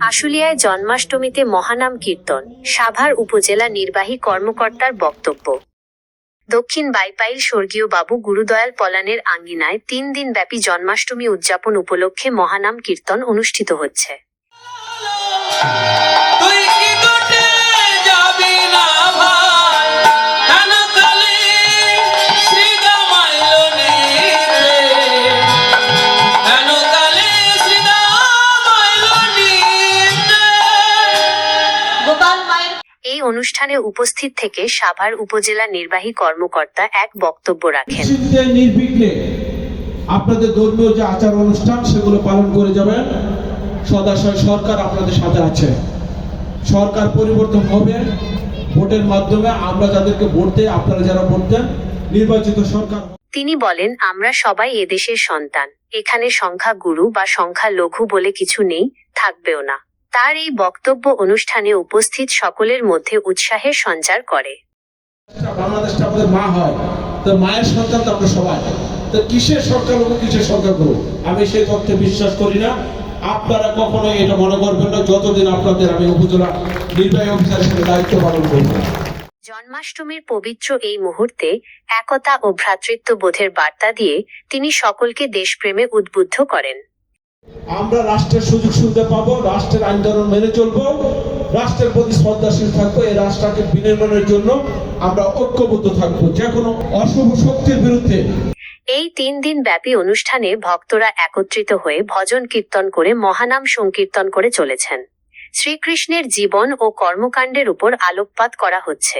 আশুলিয়ায় জন্মাষ্টমীতে মহানাম কীর্তন, সাভার উপজেলা নির্বাহী কর্মকর্তার বক্তব্য। দক্ষিণ বাইপাইল স্বর্গীয় বাবু গুরুদয়াল পলানের আঙ্গিনায় তিন দিন ব্যাপী জন্মাষ্টমী উদযাপন উপলক্ষে মহানাম কীর্তন অনুষ্ঠিত হচ্ছে। অনুষ্ঠানে উপস্থিত থেকে সাভার উপজেলা নির্বাহী কর্মকর্তা এক বক্তব্য রাখেন। নির্বিঘ্নে আপনাদের ধর্মীয় যে আচার অনুষ্ঠান সেগুলো পালন করে যাবেন। সদাশয় সরকার আপনাদের সাথে আছে। সরকার পরিবর্তন হবে। ভোটের মাধ্যমে আমরা যাদেরকে ভোট দেই আপনারা যারা ভোট দেন নির্বাচিত সরকার তিনি বলেন আমরা সবাই এদেশের সন্তান। এখানে সংখ্যা গুরু বা সংখ্যা লঘু বলে কিছু নেই থাকবেও না। তার এই বক্তব্য অনুষ্ঠানে উপস্থিত সকলের মধ্যে উৎসাহের সঞ্চার করে। বাংলাদেশটা আমাদের মা হয় তো মায়ের সন্তান তো আমরা সবাই। তো কিসের সরকার হব কিসের সরকার করব? আমি সেই তথ্যে বিশ্বাস করি না। আপনারা কখনো এটা মনে করবেন না যতদিন আপনাদের আমি উপজেলা নির্বাহী অফিসারের সাথে দায়িত্ব পালন করব জন্মাষ্টমীর পবিত্র এই মুহূর্তে একতা ও ভ্রাতৃত্ববোধের বার্তা দিয়ে তিনি সকলকে দেশপ্রেমে উদ্বুদ্ধ করেন। আমরা রাষ্ট্রের সুযোগ সুবিধা পাবো, রাষ্ট্রের আইন ধরন মেনে চলবো, রাষ্ট্রের প্রতি শ্রদ্ধাশীল থাকব, এই রাষ্ট্রকে বিনির্মাণের জন্য আমরা ঐক্যবদ্ধ থাকব, যে কোনো অশুভ শক্তির বিরুদ্ধে। এই তিন দিন ব্যাপী অনুষ্ঠানে ভক্তরা একত্রিত হয়ে ভজন কীর্তন করে মহানাম সংকীর্তন করে চলেছেন। শ্রীকৃষ্ণের জীবন ও কর্মকাণ্ডের উপর আলোকপাত করা হচ্ছে।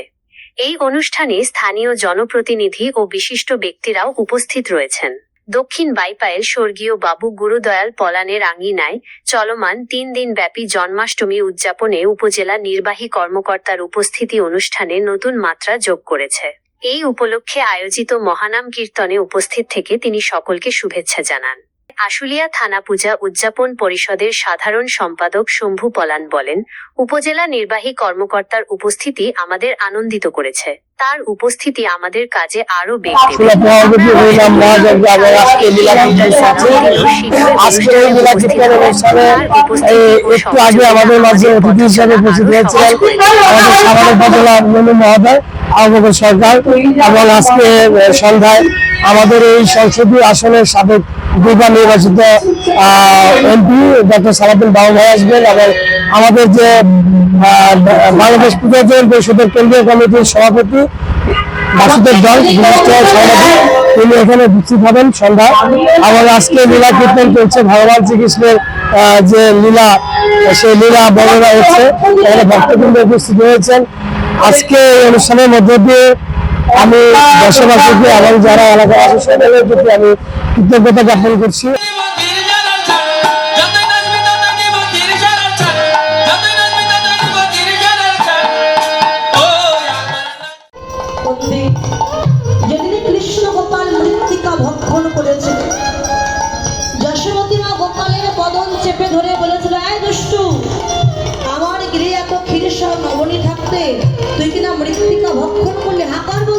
এই অনুষ্ঠানে স্থানীয় জনপ্রতিনিধি ও বিশিষ্ট ব্যক্তিরাও উপস্থিত রয়েছেন। দক্ষিণ বাইপাইল স্বর্গীয় বাবু গুরুদয়াল পলানের আঙ্গিনায় চলমান তিন দিন ব্যাপী জন্মাষ্টমী উদযাপনে উপজেলা নির্বাহী কর্মকর্তার উপস্থিতি অনুষ্ঠানে নতুন মাত্রা যোগ করেছে। এই উপলক্ষে আয়োজিত মহানাম কীর্তনে উপস্থিত থেকে তিনি সকলকে শুভেচ্ছা জানান। আশুলিয়া থানা পূজা উদযাপন পরিষদের সাধারণ সম্পাদক শম্ভু পলান বলেন, উপজেলা নির্বাহী কর্মকর্তার উপস্থিতি আমাদের আনন্দিত করেছে। তার উপস্থিতি আমাদের কাজে আরও বেগ সরকার এবং আজকে সন্ধ্যায় আমাদের এই সংসদীয় আসনের সাবেক দুবার নির্বাচিত এমপি ডক্টর সালাদিন বাবু ভাই আসবেন এবং আমাদের যে বাংলাদেশ পূজাচরণ পরিষদের কেন্দ্রীয় কমিটির সভাপতি, বাসুদেব দল সাংবাদিক তিনি এখানে উপস্থিত হবেন সন্ধ্যা আবার আজকে লীলা কীর্তন চলছে, ভগবান শ্রীকৃষ্ণের যে লীলা, সেই লীলা বর্ণনা হচ্ছে। এখানে ভক্তবৃন্দ উপস্থিত হয়েছেন আজকে এই অনুষ্ঠানের মধ্য দিয়ে আমি দেশবাসীকে এবং যারা এলাকাবাসী সকলের প্রতি আমি কৃতজ্ঞতা জ্ঞাপন করছি।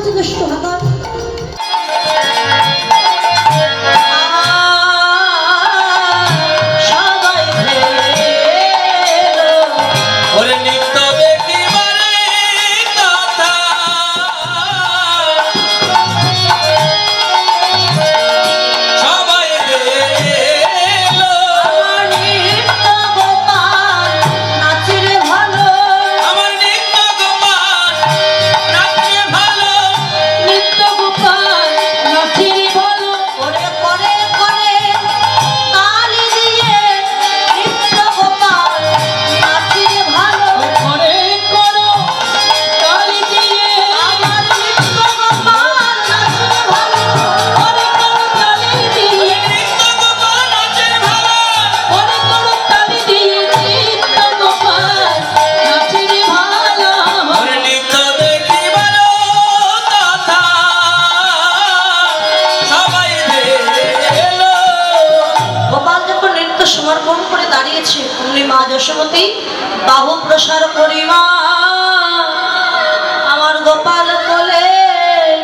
হাকার বলছে দুষ্টু হাকার সবাই যশোমতী বাহু প্রসার করিমা। আমার গোপাল কোলে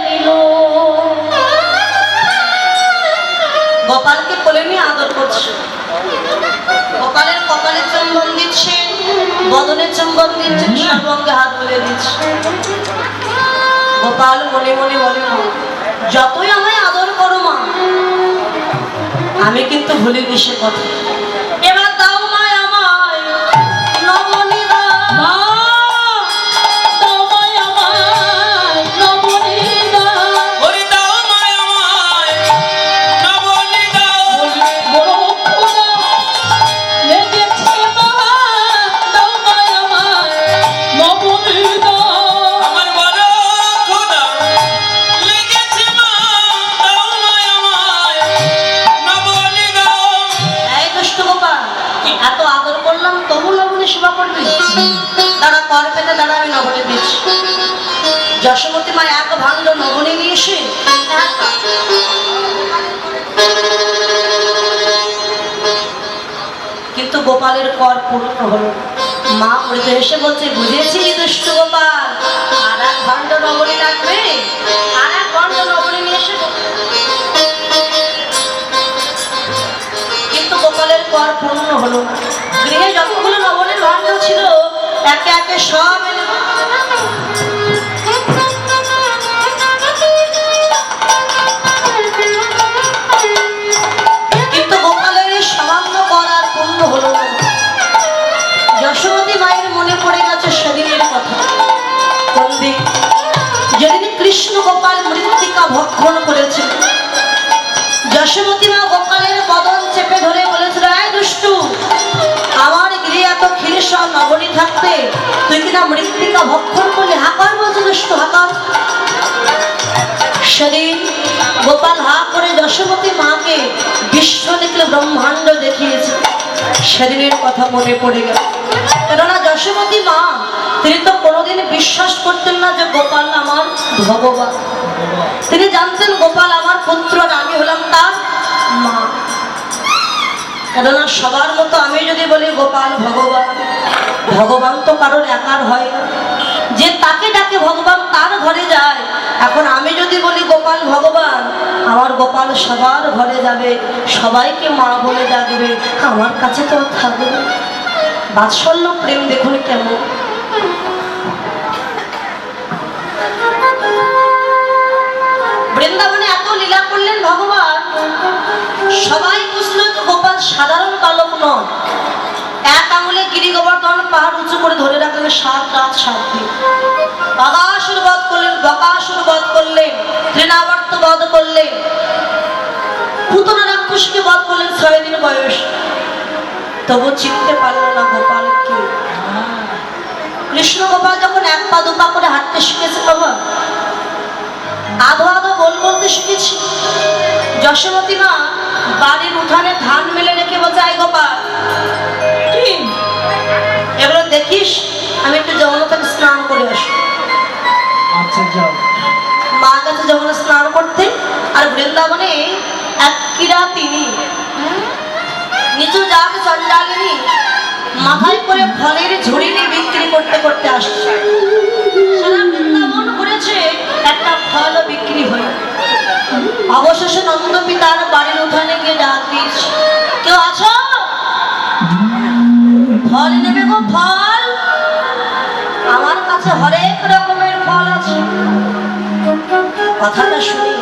নিল। গোপালকে কোলে নিয়ে আদর করছে। কপালের কপালে চুম্বন দিচ্ছে, বদনে চুম্বন দিচ্ছে সর্বঙ্গে হাত তুলে দিচ্ছে। গোপাল মনে মনে বলে যতই আমায় আদর করো মা, আমি কিন্তু ভুলিনি সে কথা। যশোমতী মা এক ভাণ্ড নবনী নিয়ে এসে কিন্তু গোপালের কর পূর্ণ হলো। মা মৃত হেসে বলছে বুঝেছি দুষ্ট গোপাল আর এক ভাণ্ড নবনী রাখবে? আর এক ভাণ্ড নবনী নিয়ে এসে কিন্তু গোপালের কর পূর্ণ হলো গৃহে যতগুলো নবনের ভাণ্ড ছিল, একে একে সব ভক্ষণ করেছে। যশোমতী মা গোপালের বদন চেপে ধরে বলেছিল, এই দুষ্টু, আমার গৃহে এত ক্ষীর সব থাকতে, তুই কিনা মৃত্তিকা ভক্ষণ করলে? হাকার বলছে দুষ্টু হাকার সেদিন গোপাল হা করে যশোমতী মাকে বিশ্ব দেখলে ব্রহ্মাণ্ড দেখিয়েছে। সেদিনের কথা মনে পড়ে গেল। কেননা যশোমতী মা, তিনি তো কোনোদিন বিশ্বাস আমার ভগবান। তিনি জানতেন, গোপাল, আমার পুত্র আর আমি হলাম তার মা। কেননা সবার মতো আমি যদি বলি, গোপাল, ভগবান ভগবান তো কারোর একার হয় যে তাকে ডাকে ভগবান তার ঘরে যায়। এখন আমি যদি বলি, গোপাল, ভগবান, আমার গোপাল সবার ঘরে যাবে, সবাইকে মা বলে ডাকবে, আমার কাছে তো থাকবে বাৎসল্য প্রেম দেখুন কেমন। করে ধরে রাখলেন সাত রাত সাত দিন বাগাসুর বধ করলেন বকাসুর বধ করলেন তৃণাবর্ত বধ করলেন পুতনা রাক্ষসকে বধ করলেন ছয় দিন বয়স। তবু চিনতে পারল না গোপালকে কৃষ্ণ গোপাল যখন এক পা দু পা করে হাঁটতে শিখেছে বাবা আধো আধো গোল বলতে শিখেছি। যশোমতী মা বাড়ির উঠানে ধান মেলে রেখে আই গোপাল। আমি একটু যমুনা থেকে স্নান করে আসি। আচ্ছা যাও। মা কাছে যখন স্নান করতে আর বৃন্দাবনে এক কিরা তিনি। নিচু যাক চন্ডালিনী মাথায় করে ফলের ঝুড়ি নিয়ে বিক্রি করতে করতে আসছে। কথাটা শুনি।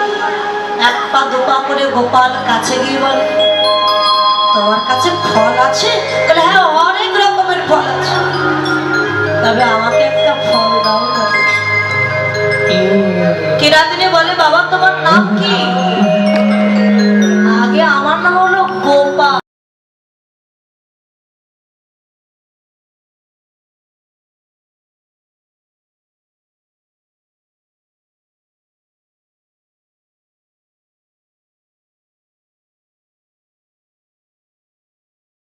এক পা দু পা করে গোপাল কাছে গিয়ে বলে তোমার কাছে ফল আছে? বলে হ্যাঁ অনেক রকমের ফল আছে। তবে আমাকে একটা ফল দাও কিরাতিনি বলে বাবা তোমার নাম কি?